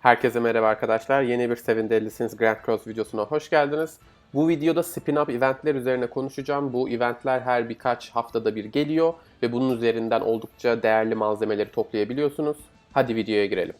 Herkese merhaba arkadaşlar. Yeni bir Seven Deadly Grand Cross videosuna hoş geldiniz. Bu videoda spin-up eventler üzerine konuşacağım. Bu eventler her birkaç haftada bir geliyor ve bunun üzerinden oldukça değerli malzemeleri toplayabiliyorsunuz. Hadi videoya girelim.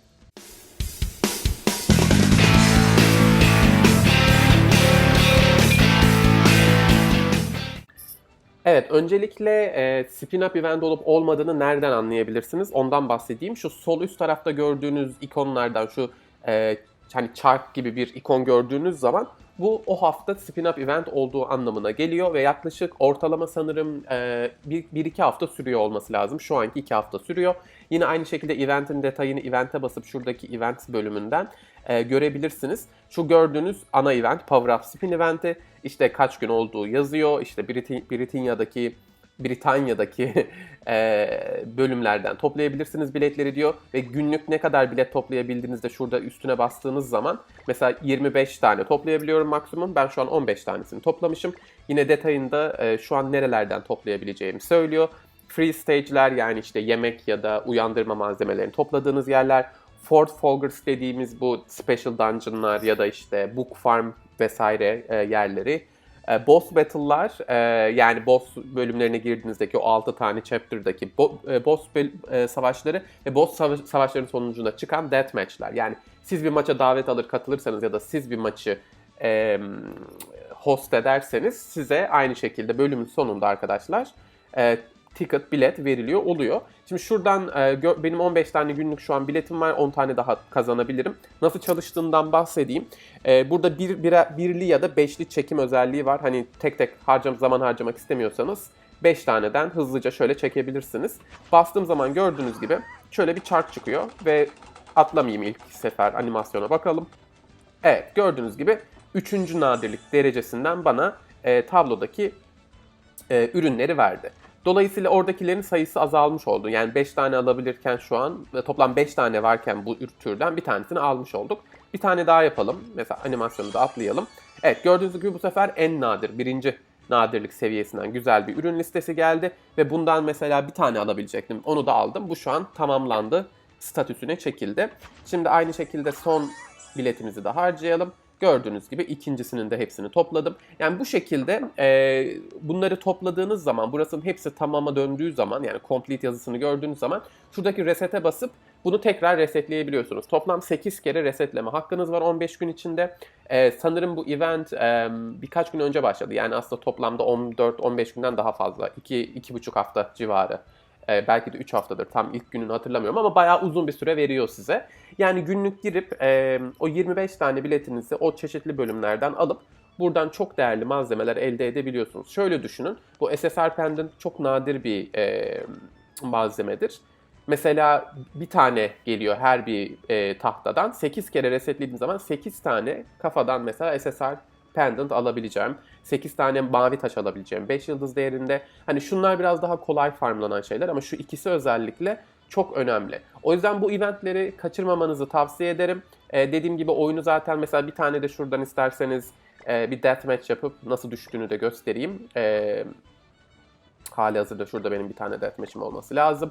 Evet, öncelikle e, spin-up event olup olmadığını nereden anlayabilirsiniz? Ondan bahsedeyim. Şu sol üst tarafta gördüğünüz ikonlardan şu e, hani çark gibi bir ikon gördüğünüz zaman bu o hafta spin-up event olduğu anlamına geliyor ve yaklaşık ortalama sanırım 1-2 hafta sürüyor olması lazım. Şu anki 2 hafta sürüyor. Yine aynı şekilde eventin detayını event'e basıp şuradaki event bölümünden e, görebilirsiniz. Şu gördüğünüz ana event Power Up Spin eventi işte kaç gün olduğu yazıyor. İşte Brit- Britanya'daki Britanya'daki e, bölümlerden toplayabilirsiniz biletleri diyor ve günlük ne kadar bilet toplayabildiğinizde şurada üstüne bastığınız zaman mesela 25 tane toplayabiliyorum maksimum. Ben şu an 15 tanesini toplamışım. Yine detayında e, şu an nerelerden toplayabileceğimi söylüyor. Free stage'ler yani işte yemek ya da uyandırma malzemelerini topladığınız yerler. Fort Folgers dediğimiz bu special dungeon'lar ya da işte book farm vesaire e, yerleri. E, boss battle'lar e, yani boss bölümlerine girdiğinizdeki o 6 tane chapter'daki e, boss e, savaşları ve boss sava- savaşların sonucunda çıkan deathmatch'ler. Yani siz bir maça davet alır katılırsanız ya da siz bir maçı host ederseniz size aynı şekilde bölümün sonunda arkadaşlar e, ticket, bilet veriliyor oluyor. Şimdi şuradan e, benim 15 tane günlük şu an biletim var. 10 tane daha kazanabilirim. Nasıl çalıştığından bahsedeyim. E, burada bir, bire- birli ya da beşli çekim özelliği var. Hani tek tek harcam zaman harcamak istemiyorsanız 5 taneden hızlıca şöyle çekebilirsiniz. Bastığım zaman gördüğünüz gibi şöyle bir çark çıkıyor ve atlamayayım ilk sefer animasyona bakalım. Evet gördüğünüz gibi 3. nadirlik derecesinden bana e, tablodaki e, ürünleri verdi. Dolayısıyla oradakilerin sayısı azalmış oldu. Yani 5 tane alabilirken şu an ve toplam 5 tane varken bu ür- türden bir tanesini almış olduk. Bir tane daha yapalım. Mesela animasyonu da atlayalım. Evet gördüğünüz gibi bu sefer en nadir, birinci nadirlik seviyesinden güzel bir ürün listesi geldi. Ve bundan mesela bir tane alabilecektim. Onu da aldım. Bu şu an tamamlandı. Statüsüne çekildi. Şimdi aynı şekilde son biletimizi de harcayalım. Gördüğünüz gibi ikincisinin de hepsini topladım. Yani bu şekilde e, bunları topladığınız zaman, burasının hepsi tamama döndüğü zaman yani complete yazısını gördüğünüz zaman şuradaki resete basıp bunu tekrar resetleyebiliyorsunuz. Toplam 8 kere resetleme hakkınız var 15 gün içinde. E, sanırım bu event e, birkaç gün önce başladı. Yani aslında toplamda 14-15 günden daha fazla. 2-2,5 hafta civarı. E, belki de 3 haftadır tam ilk gününü hatırlamıyorum ama bayağı uzun bir süre veriyor size. Yani günlük girip e, o 25 tane biletinizi o çeşitli bölümlerden alıp buradan çok değerli malzemeler elde edebiliyorsunuz. Şöyle düşünün bu SSR Pendant çok nadir bir e, malzemedir. Mesela bir tane geliyor her bir e, tahtadan. 8 kere resetlediğim zaman 8 tane kafadan mesela SSR pendant alabileceğim. 8 tane mavi taş alabileceğim. 5 yıldız değerinde. Hani şunlar biraz daha kolay farmlanan şeyler ama şu ikisi özellikle çok önemli. O yüzden bu eventleri kaçırmamanızı tavsiye ederim. Ee, dediğim gibi oyunu zaten mesela bir tane de şuradan isterseniz e, bir deathmatch yapıp nasıl düştüğünü de göstereyim. Ee, hali hazırda şurada benim bir tane deathmatch'im olması lazım.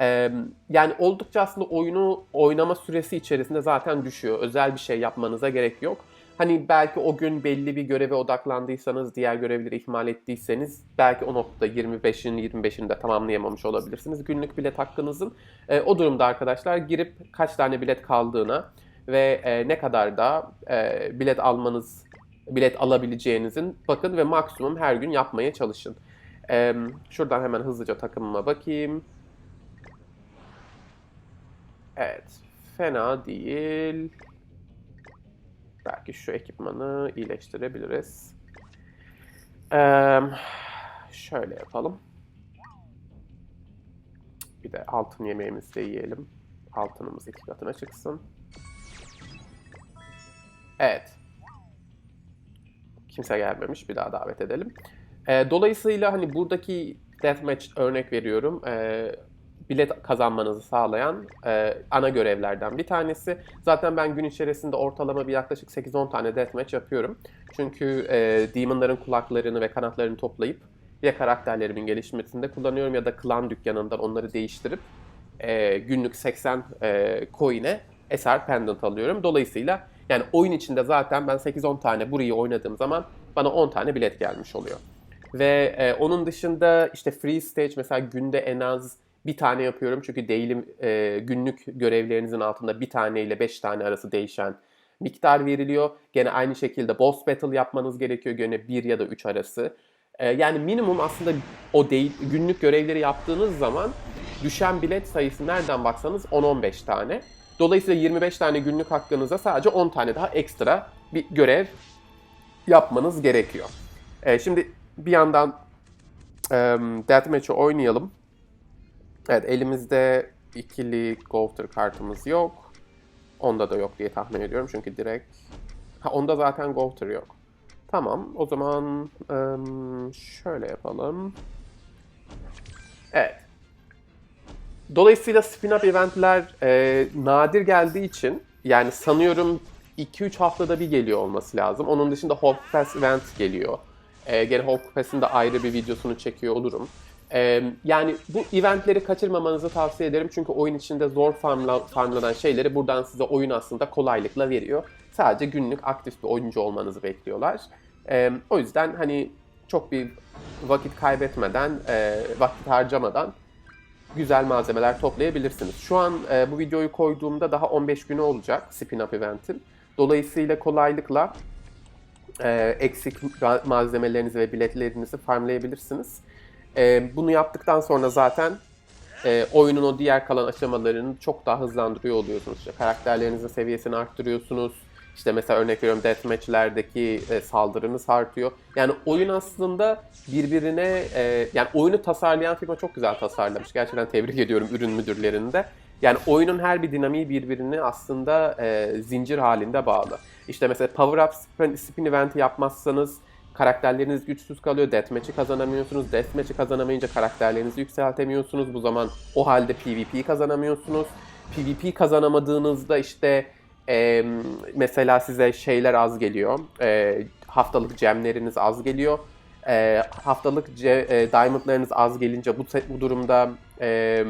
Ee, yani oldukça aslında oyunu oynama süresi içerisinde zaten düşüyor. Özel bir şey yapmanıza gerek yok. Hani belki o gün belli bir göreve odaklandıysanız, diğer görevleri ihmal ettiyseniz belki o noktada 25'in 25'ini de tamamlayamamış olabilirsiniz günlük bilet hakkınızın. E, o durumda arkadaşlar girip kaç tane bilet kaldığına ve e, ne kadar da e, bilet almanız, bilet alabileceğinizin bakın ve maksimum her gün yapmaya çalışın. E, şuradan hemen hızlıca takımıma bakayım. Evet, fena değil. Belki şu ekipmanı iyileştirebiliriz. Ee, şöyle yapalım. Bir de altın yemeğimizi de yiyelim. Altınımız iki katına çıksın. Evet. Kimse gelmemiş. Bir daha davet edelim. Ee, dolayısıyla hani buradaki deathmatch örnek veriyorum. Ee, bilet kazanmanızı sağlayan e, ana görevlerden bir tanesi. Zaten ben gün içerisinde ortalama bir yaklaşık 8-10 tane deathmatch yapıyorum. Çünkü e, demonların kulaklarını ve kanatlarını toplayıp ya karakterlerimin gelişmesinde kullanıyorum ya da klan dükkanından onları değiştirip e, günlük 80 e, coin'e SR Pendant alıyorum. Dolayısıyla yani oyun içinde zaten ben 8-10 tane burayı oynadığım zaman bana 10 tane bilet gelmiş oluyor. Ve e, onun dışında işte free stage mesela günde en az bir tane yapıyorum. Çünkü daily e, günlük görevlerinizin altında bir tane ile 5 tane arası değişen miktar veriliyor. Gene aynı şekilde boss battle yapmanız gerekiyor. Gene 1 ya da 3 arası. E, yani minimum aslında o değil, günlük görevleri yaptığınız zaman düşen bilet sayısı nereden baksanız 10-15 tane. Dolayısıyla 25 tane günlük hakkınıza sadece 10 tane daha ekstra bir görev yapmanız gerekiyor. E, şimdi bir yandan e, Deathmatch'ı oynayalım. Evet elimizde ikili Golfer kartımız yok. Onda da yok diye tahmin ediyorum çünkü direkt... Ha onda zaten Golfer yok. Tamam o zaman e, şöyle yapalım. Evet. Dolayısıyla spin-up eventler e, nadir geldiği için yani sanıyorum 2-3 haftada bir geliyor olması lazım. Onun dışında Hall Pass event geliyor. E, gene Hall Pass'in de ayrı bir videosunu çekiyor olurum. E, yani bu eventleri kaçırmamanızı tavsiye ederim. Çünkü oyun içinde zor farmla, farmlanan şeyleri buradan size oyun aslında kolaylıkla veriyor. Sadece günlük aktif bir oyuncu olmanızı bekliyorlar. E, o yüzden hani çok bir vakit kaybetmeden, e, vakit harcamadan güzel malzemeler toplayabilirsiniz. Şu an e, bu videoyu koyduğumda daha 15 günü olacak Spin Up Event'in. Dolayısıyla kolaylıkla e, eksik malzemelerinizi ve biletlerinizi farmlayabilirsiniz. E, bunu yaptıktan sonra zaten e, oyunun o diğer kalan aşamalarını çok daha hızlandırıyor oluyorsunuz. İşte karakterlerinizin seviyesini arttırıyorsunuz. İşte mesela örnek veriyorum deathmatch'lerdeki e, saldırınız artıyor. Yani oyun aslında birbirine e, yani oyunu tasarlayan firma çok güzel tasarlamış. Gerçekten tebrik ediyorum ürün müdürlerini de. Yani oyunun her bir dinamiği birbirini aslında e, zincir halinde bağlı. İşte mesela Power Up Spin, spin Event'i yapmazsanız karakterleriniz güçsüz kalıyor. Deathmatch'i kazanamıyorsunuz. Deathmatch'i kazanamayınca karakterlerinizi yükseltemiyorsunuz. Bu zaman o halde PvP kazanamıyorsunuz. PvP kazanamadığınızda işte e, mesela size şeyler az geliyor. E, haftalık gemleriniz az geliyor. E, haftalık ce, e, diamondlarınız az gelince bu, bu durumda e,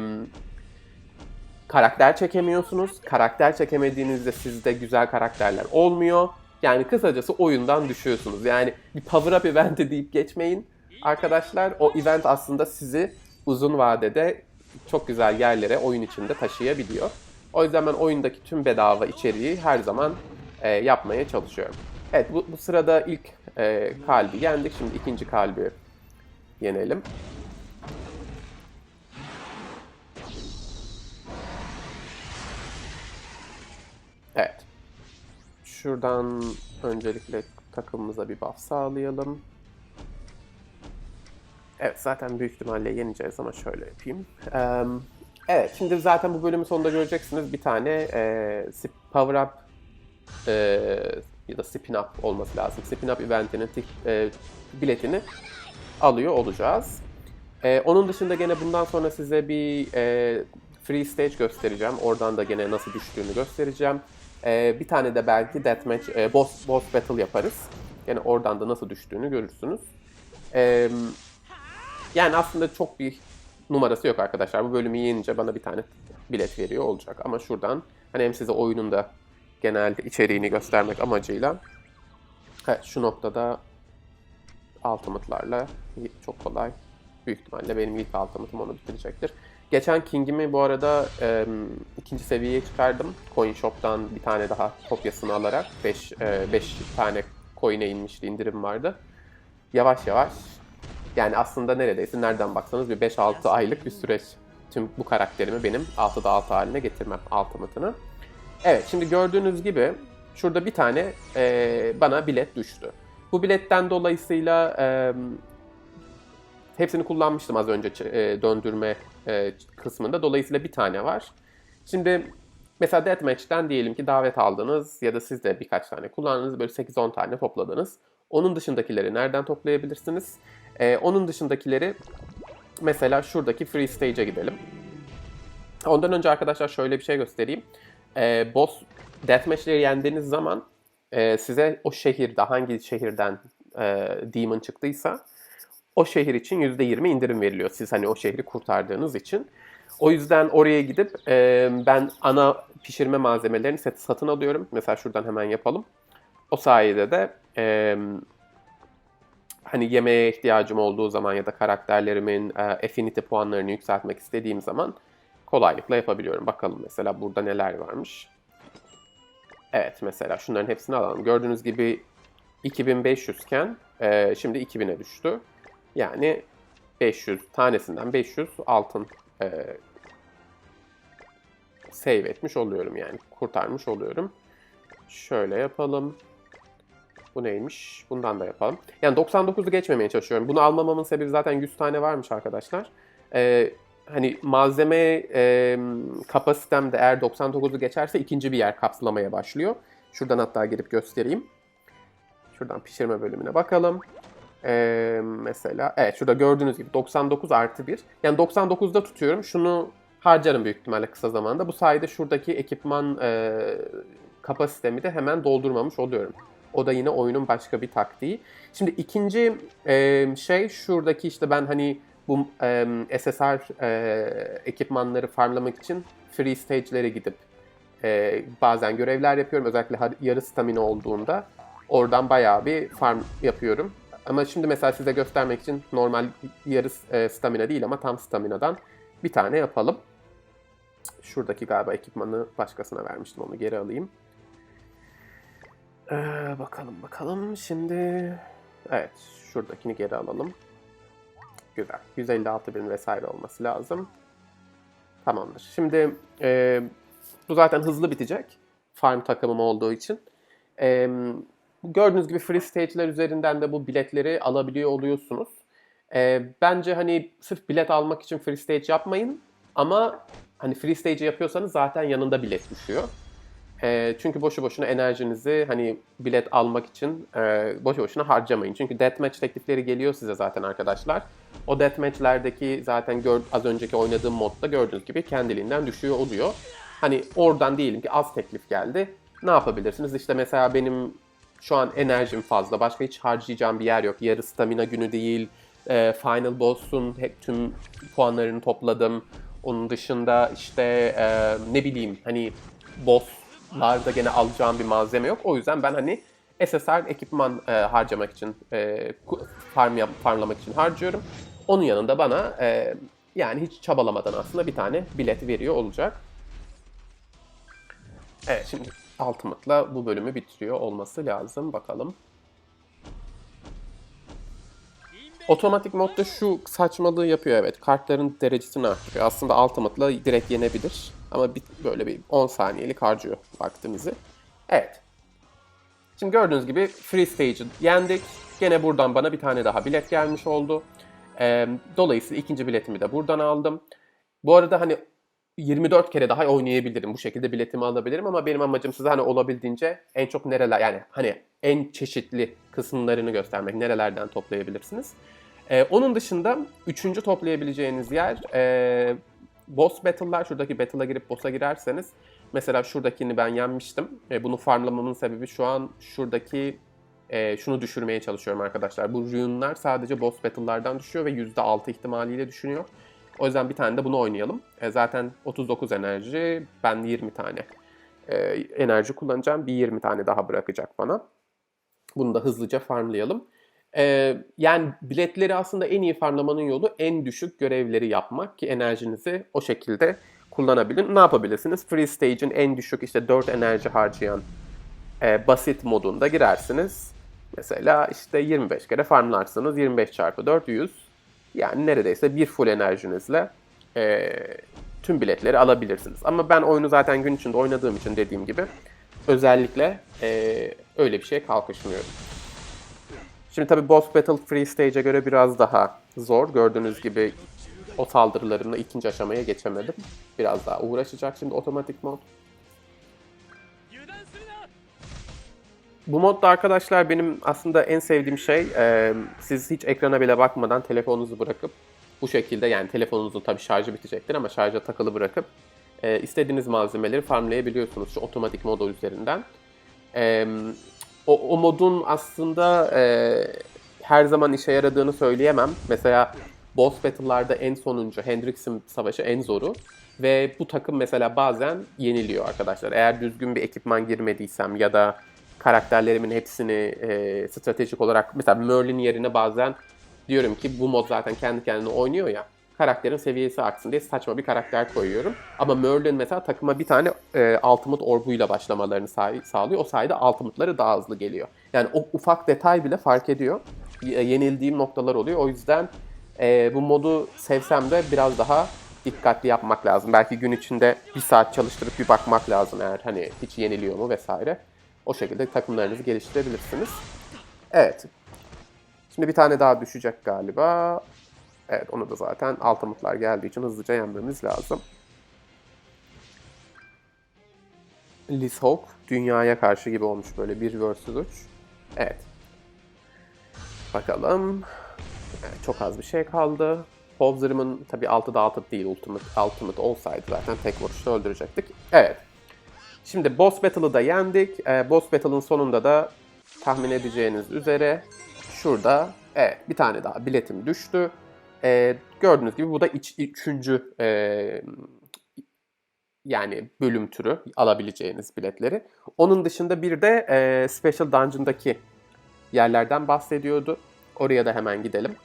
karakter çekemiyorsunuz. Karakter çekemediğinizde sizde güzel karakterler olmuyor. Yani kısacası oyundan düşüyorsunuz. Yani bir power up eventi deyip geçmeyin arkadaşlar. O event aslında sizi uzun vadede çok güzel yerlere oyun içinde taşıyabiliyor. O yüzden ben oyundaki tüm bedava içeriği her zaman e, yapmaya çalışıyorum. Evet bu, bu sırada ilk e, kalbi yendik. Şimdi ikinci kalbi yenelim. Şuradan öncelikle takımımıza bir buff sağlayalım. Evet zaten büyük ihtimalle yeneceğiz ama şöyle yapayım. Evet, şimdi zaten bu bölümün sonunda göreceksiniz bir tane e, Power Up e, ya da Spin Up olması lazım. Spin Up eventinin e, biletini alıyor olacağız. E, onun dışında gene bundan sonra size bir free stage göstereceğim. Oradan da gene nasıl düştüğünü göstereceğim. E, bir tane de belki deathmatch, e, boss, boss battle yaparız. Gene oradan da nasıl düştüğünü görürsünüz. E, yani aslında çok bir numarası yok arkadaşlar. Bu bölümü yenince bana bir tane bilet veriyor olacak. Ama şuradan hani hem size oyunun da genelde içeriğini göstermek amacıyla evet, şu noktada ultimate'larla çok kolay büyük ihtimalle benim ilk ultimate'ım onu bitirecektir. Geçen King'imi bu arada e, ikinci seviyeye çıkardım. Coin Shop'tan bir tane daha kopyasını alarak 5 5 tane coin'e inmişti indirim vardı. Yavaş yavaş yani aslında neredeyse nereden baksanız bir 5-6 aylık bir süreç tüm bu karakterimi benim 6'da 6 haline getirmem Ultimate'ını. Evet şimdi gördüğünüz gibi şurada bir tane e, bana bilet düştü. Bu biletten dolayısıyla e, hepsini kullanmıştım az önce e, döndürme e, kısmında. Dolayısıyla bir tane var. Şimdi mesela Deathmatch'ten diyelim ki davet aldınız ya da siz de birkaç tane kullandınız. Böyle 8-10 tane topladınız. Onun dışındakileri nereden toplayabilirsiniz? Ee, onun dışındakileri mesela şuradaki free stage'e gidelim. Ondan önce arkadaşlar şöyle bir şey göstereyim. Ee, boss deathmatch'leri yendiğiniz zaman e, size o şehirde hangi şehirden e, demon çıktıysa o şehir için %20 indirim veriliyor. Siz hani o şehri kurtardığınız için. O yüzden oraya gidip e, ben ana pişirme malzemelerini satın alıyorum. Mesela şuradan hemen yapalım. O sayede de e, hani yemeğe ihtiyacım olduğu zaman ya da karakterlerimin e, affinity puanlarını yükseltmek istediğim zaman kolaylıkla yapabiliyorum. Bakalım mesela burada neler varmış. Evet mesela şunların hepsini alalım. Gördüğünüz gibi 2500 iken e, şimdi 2000'e düştü. Yani 500 tanesinden 500 altın e, save etmiş oluyorum yani kurtarmış oluyorum. Şöyle yapalım. Bu neymiş? Bundan da yapalım. Yani 99'u geçmemeye çalışıyorum. Bunu almamamın sebebi zaten 100 tane varmış arkadaşlar. Ee, hani malzeme e, kapasitem de eğer 99'u geçerse ikinci bir yer kapsılamaya başlıyor. Şuradan hatta girip göstereyim. Şuradan pişirme bölümüne bakalım. Ee, mesela evet şurada gördüğünüz gibi 99 artı 1. Yani 99'da tutuyorum. Şunu harcarım büyük ihtimalle kısa zamanda. Bu sayede şuradaki ekipman e, kapasitemi de hemen doldurmamış oluyorum. O da yine oyunun başka bir taktiği. Şimdi ikinci e, şey şuradaki işte ben hani bu e, SSR e, ekipmanları farmlamak için free stage'lere gidip e, bazen görevler yapıyorum. Özellikle yarı stamina olduğunda oradan bayağı bir farm yapıyorum. Ama şimdi mesela size göstermek için normal yarı e, stamina değil ama tam staminadan bir tane yapalım. Şuradaki galiba ekipmanı başkasına vermiştim onu geri alayım. Ee, bakalım bakalım şimdi evet şuradakini geri alalım. Güzel. 156 bin vesaire olması lazım. Tamamdır. Şimdi e, bu zaten hızlı bitecek. Farm takımım olduğu için. E, gördüğünüz gibi free stage'ler üzerinden de bu biletleri alabiliyor oluyorsunuz. E, bence hani sırf bilet almak için free stage yapmayın. Ama hani free stage yapıyorsanız zaten yanında bilet düşüyor. E, çünkü boşu boşuna enerjinizi hani bilet almak için e, boşu boşuna harcamayın. Çünkü deathmatch teklifleri geliyor size zaten arkadaşlar. O deathmatch'lerdeki zaten gör, az önceki oynadığım modda gördüğünüz gibi kendiliğinden düşüyor oluyor. Hani oradan diyelim ki az teklif geldi. Ne yapabilirsiniz? İşte mesela benim şu an enerjim fazla. Başka hiç harcayacağım bir yer yok. Yarı stamina günü değil. E, Final Boss'un hep tüm puanlarını topladım. Onun dışında işte e, ne bileyim hani boss'larda gene alacağım bir malzeme yok. O yüzden ben hani SSR ekipman e, harcamak için, e, farm yap, farmlamak için harcıyorum. Onun yanında bana e, yani hiç çabalamadan aslında bir tane bilet veriyor olacak. Evet şimdi Ultimate'la bu bölümü bitiriyor olması lazım. Bakalım. Otomatik modda şu saçmalığı yapıyor evet. Kartların derecesini arttırıyor. Aslında Ultimate'la direkt yenebilir. Ama bir, böyle bir 10 saniyelik harcıyor vaktimizi. Evet. Şimdi gördüğünüz gibi Free Stage'ı yendik. Gene buradan bana bir tane daha bilet gelmiş oldu. Ee, dolayısıyla ikinci biletimi de buradan aldım. Bu arada hani 24 kere daha oynayabilirim. Bu şekilde biletimi alabilirim ama benim amacım size hani olabildiğince en çok nereler yani hani en çeşitli kısımlarını göstermek. Nerelerden toplayabilirsiniz. Ee, onun dışında üçüncü toplayabileceğiniz yer e, boss battle'lar. Şuradaki battle'a girip boss'a girerseniz mesela şuradakini ben yenmiştim. E, bunu farmlamamın sebebi şu an şuradaki e, şunu düşürmeye çalışıyorum arkadaşlar. Bu rune'lar sadece boss battle'lardan düşüyor ve %6 ihtimaliyle düşünüyor. O yüzden bir tane de bunu oynayalım. E, zaten 39 enerji, ben 20 tane e, enerji kullanacağım. Bir 20 tane daha bırakacak bana. Bunu da hızlıca farmlayalım. E, yani biletleri aslında en iyi farmlamanın yolu en düşük görevleri yapmak ki enerjinizi o şekilde kullanabilin. Ne yapabilirsiniz? Free Stage'in en düşük işte 4 enerji harcayan e, basit modunda girersiniz. Mesela işte 25 kere farmlarsınız. 25 çarpı 4 100. Yani neredeyse bir full enerjinizle e, tüm biletleri alabilirsiniz. Ama ben oyunu zaten gün içinde oynadığım için dediğim gibi özellikle e, öyle bir şey kalkışmıyorum. Şimdi tabii Boss Battle Free Stage'e göre biraz daha zor. Gördüğünüz gibi o saldırılarımla ikinci aşamaya geçemedim. Biraz daha uğraşacak şimdi otomatik mod. Bu modda arkadaşlar benim aslında en sevdiğim şey e, siz hiç ekrana bile bakmadan telefonunuzu bırakıp bu şekilde yani telefonunuzun tabii şarjı bitecektir ama şarja takılı bırakıp e, istediğiniz malzemeleri farmlayabiliyorsunuz şu otomatik modu üzerinden. E, o, o modun aslında e, her zaman işe yaradığını söyleyemem. Mesela boss battle'larda en sonuncu Hendrickson savaşı en zoru. Ve bu takım mesela bazen yeniliyor arkadaşlar. Eğer düzgün bir ekipman girmediysem ya da karakterlerimin hepsini e, stratejik olarak mesela Merlin yerine bazen diyorum ki bu mod zaten kendi kendine oynuyor ya karakterin seviyesi artsın diye saçma bir karakter koyuyorum. Ama Merlin mesela takıma bir tane e, Ultimate Orb'uyla başlamalarını sağ- sağlıyor. O sayede Ultimate'ları daha hızlı geliyor. Yani o ufak detay bile fark ediyor. Y- yenildiğim noktalar oluyor. O yüzden e, bu modu sevsem de biraz daha dikkatli yapmak lazım. Belki gün içinde bir saat çalıştırıp bir bakmak lazım eğer hani hiç yeniliyor mu vesaire. O şekilde takımlarınızı geliştirebilirsiniz. Evet. Şimdi bir tane daha düşecek galiba. Evet onu da zaten Ultimate'lar geldiği için hızlıca yenmemiz lazım. Liz Hawk dünyaya karşı gibi olmuş böyle 1 vs 3. Evet. Bakalım. Evet, çok az bir şey kaldı. Hobzer'ımın tabi 6'da 6 değil Ultimate, Ultimate olsaydı zaten tek vuruşta öldürecektik. Evet. Şimdi Boss Battle'ı da yendik. Ee, Boss Battle'ın sonunda da tahmin edeceğiniz üzere şurada evet bir tane daha biletim düştü. Ee, gördüğünüz gibi bu da iç, üçüncü e, yani bölüm türü alabileceğiniz biletleri. Onun dışında bir de e, Special Dungeon'daki yerlerden bahsediyordu. Oraya da hemen gidelim.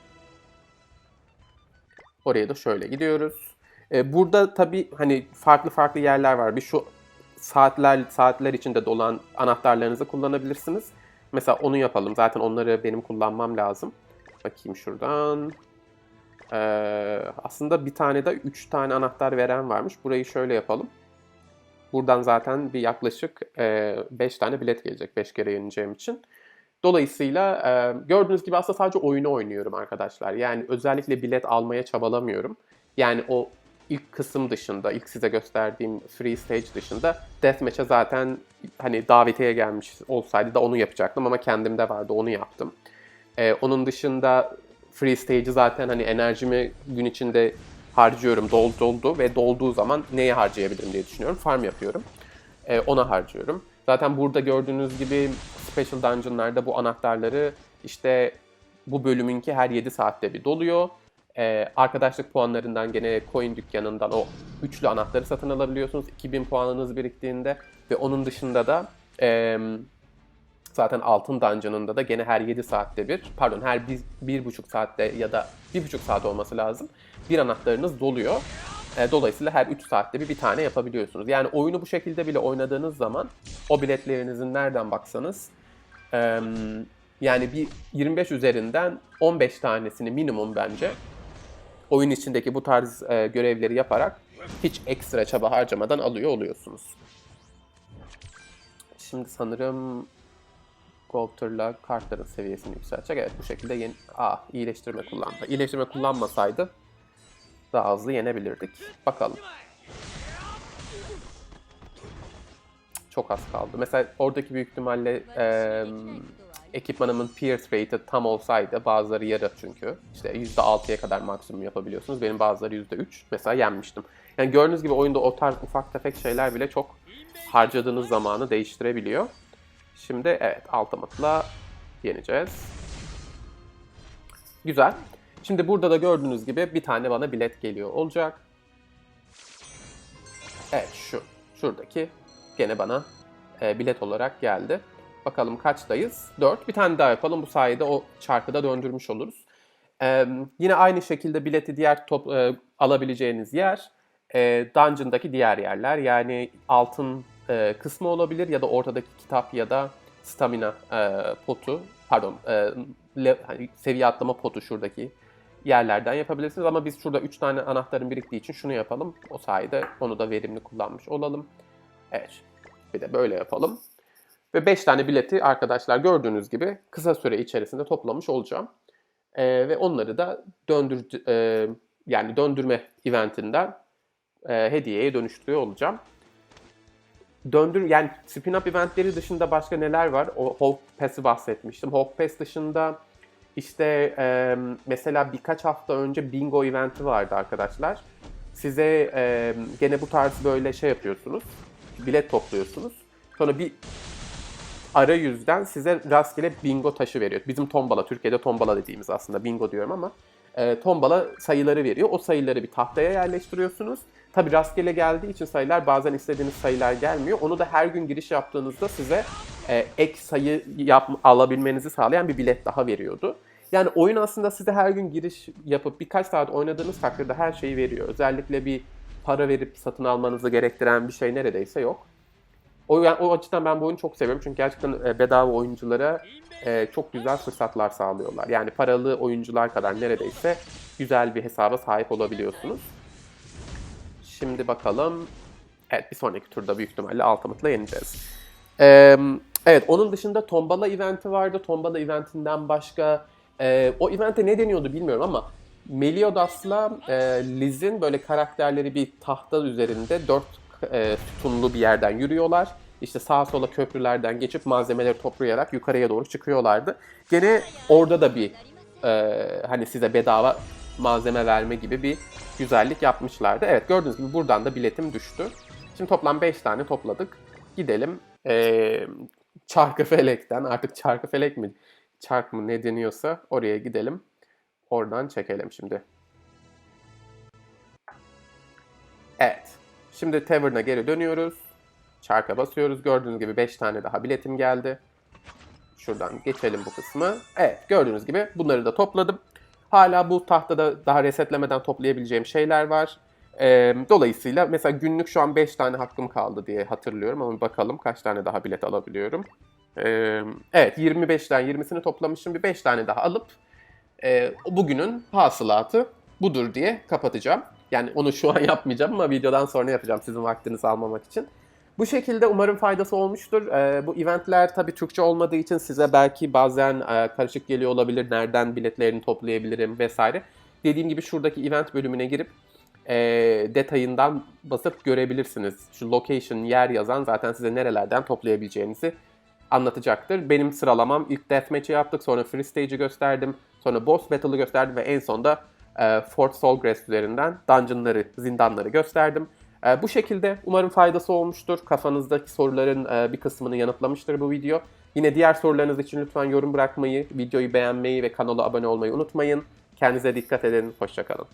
Oraya da şöyle gidiyoruz. E, burada tabii hani farklı farklı yerler var. Bir şu saatler saatler içinde dolan anahtarlarınızı kullanabilirsiniz. Mesela onu yapalım. Zaten onları benim kullanmam lazım. Bakayım şuradan. Ee, aslında bir tane de 3 tane anahtar veren varmış. Burayı şöyle yapalım. Buradan zaten bir yaklaşık 5 tane bilet gelecek 5 kere yeneceğim için. Dolayısıyla e, gördüğünüz gibi aslında sadece oyunu oynuyorum arkadaşlar. Yani özellikle bilet almaya çabalamıyorum. Yani o ilk kısım dışında, ilk size gösterdiğim free stage dışında deathmatch'e zaten hani davetiye gelmiş olsaydı da onu yapacaktım ama kendimde vardı onu yaptım. Ee, onun dışında free stage'i zaten hani enerjimi gün içinde harcıyorum, dol doldu ve dolduğu zaman neye harcayabilirim diye düşünüyorum. Farm yapıyorum. Ee, ona harcıyorum. Zaten burada gördüğünüz gibi Special Dungeon'larda bu anahtarları işte bu bölümünki her 7 saatte bir doluyor. Ee, arkadaşlık puanlarından gene coin dükkanından o üçlü anahtarı satın alabiliyorsunuz 2000 puanınız biriktiğinde ve onun dışında da e, zaten altın dungeon'ında da gene her 7 saatte bir pardon her bir, bir buçuk saatte ya da bir buçuk saat olması lazım bir anahtarınız doluyor. E, dolayısıyla her 3 saatte bir bir tane yapabiliyorsunuz. Yani oyunu bu şekilde bile oynadığınız zaman o biletlerinizin nereden baksanız yani bir 25 üzerinden 15 tanesini minimum bence oyun içindeki bu tarz e, görevleri yaparak hiç ekstra çaba harcamadan alıyor oluyorsunuz. Şimdi sanırım Golter'la kartların seviyesini yükseltecek. Evet bu şekilde yeni... Aa iyileştirme kullandı. İyileştirme kullanmasaydı daha hızlı yenebilirdik. Bakalım. Çok az kaldı. Mesela oradaki büyük ihtimalle e, ekipmanımın pierce rate'i tam olsaydı bazıları yarı çünkü. İşte %6'ya kadar maksimum yapabiliyorsunuz. Benim bazıları %3. Mesela yenmiştim. Yani gördüğünüz gibi oyunda o tarz ufak tefek şeyler bile çok harcadığınız zamanı değiştirebiliyor. Şimdi evet Ultimate'la yeneceğiz. Güzel. Şimdi burada da gördüğünüz gibi bir tane bana bilet geliyor olacak. Evet şu. Şuradaki gene bana e, bilet olarak geldi. Bakalım kaçtayız? 4. Bir tane daha yapalım. Bu sayede o çarkı da döndürmüş oluruz. E, yine aynı şekilde bileti diğer top, e, alabileceğiniz yer e, Dungeon'daki diğer yerler. Yani altın e, kısmı olabilir ya da ortadaki kitap ya da stamina e, potu pardon e, le, hani seviye atlama potu şuradaki yerlerden yapabilirsiniz ama biz şurada 3 tane anahtarın biriktiği için şunu yapalım. O sayede onu da verimli kullanmış olalım. Evet. Bir de böyle yapalım. Ve 5 tane bileti arkadaşlar gördüğünüz gibi kısa süre içerisinde toplamış olacağım. E, ve onları da döndür e, yani döndürme eventinden e, hediyeye dönüştürüyor olacağım. Döndür yani spin up eventleri dışında başka neler var? O Hawk Pass'ı bahsetmiştim. Hawk Pass dışında işte e, mesela birkaç hafta önce bingo eventi vardı arkadaşlar. Size e, gene bu tarz böyle şey yapıyorsunuz. Bilet topluyorsunuz. Sonra bir arayüzden size rastgele bingo taşı veriyor. Bizim tombala, Türkiye'de tombala dediğimiz aslında bingo diyorum ama e, tombala sayıları veriyor. O sayıları bir tahtaya yerleştiriyorsunuz. Tabi rastgele geldiği için sayılar bazen istediğiniz sayılar gelmiyor. Onu da her gün giriş yaptığınızda size e, ek sayı yap, alabilmenizi sağlayan bir bilet daha veriyordu. Yani oyun aslında size her gün giriş yapıp birkaç saat oynadığınız takdirde her şeyi veriyor. Özellikle bir para verip satın almanızı gerektiren bir şey neredeyse yok. O, yani, o açıdan ben bu oyunu çok seviyorum çünkü gerçekten e, bedava oyunculara e, çok güzel fırsatlar sağlıyorlar. Yani paralı oyuncular kadar neredeyse güzel bir hesaba sahip olabiliyorsunuz. Şimdi bakalım. Evet bir sonraki turda büyük ihtimalle Ultimate'la yeneceğiz. Ee, evet onun dışında Tombala eventi vardı. Tombala eventinden başka e, o evente ne deniyordu bilmiyorum ama Meliodas'la e, Liz'in böyle karakterleri bir tahta üzerinde dört e, sütunlu bir yerden yürüyorlar. İşte sağa sola köprülerden geçip malzemeleri toplayarak yukarıya doğru çıkıyorlardı. Gene orada da bir e, hani size bedava malzeme verme gibi bir güzellik yapmışlardı. Evet gördüğünüz gibi buradan da biletim düştü. Şimdi toplam 5 tane topladık. Gidelim e, Çarkıfelek'ten artık Çarkıfelek mi çark mı ne deniyorsa oraya gidelim. Oradan çekelim şimdi. Evet. Şimdi Tavern'a geri dönüyoruz. Çarka basıyoruz. Gördüğünüz gibi 5 tane daha biletim geldi. Şuradan geçelim bu kısmı. Evet gördüğünüz gibi bunları da topladım. Hala bu tahtada daha resetlemeden toplayabileceğim şeyler var. Ee, dolayısıyla mesela günlük şu an 5 tane hakkım kaldı diye hatırlıyorum ama bakalım kaç tane daha bilet alabiliyorum. Ee, evet 25'ten 20'sini toplamışım bir 5 tane daha alıp e, bugünün hasılatı budur diye kapatacağım. Yani onu şu an yapmayacağım ama videodan sonra yapacağım sizin vaktinizi almamak için. Bu şekilde umarım faydası olmuştur. Ee, bu eventler tabii Türkçe olmadığı için size belki bazen e, karışık geliyor olabilir. Nereden biletlerini toplayabilirim vesaire. Dediğim gibi şuradaki event bölümüne girip e, detayından basıp görebilirsiniz. Şu location, yer yazan zaten size nerelerden toplayabileceğinizi anlatacaktır. Benim sıralamam ilk Deathmatch'i yaptık, sonra Free Stage'i gösterdim, sonra Boss Battle'ı gösterdim ve en sonda e, Fort Solgrace üzerinden dungeonları, zindanları gösterdim. E, bu şekilde umarım faydası olmuştur. Kafanızdaki soruların e, bir kısmını yanıtlamıştır bu video. Yine diğer sorularınız için lütfen yorum bırakmayı, videoyu beğenmeyi ve kanala abone olmayı unutmayın. Kendinize dikkat edin, hoşçakalın.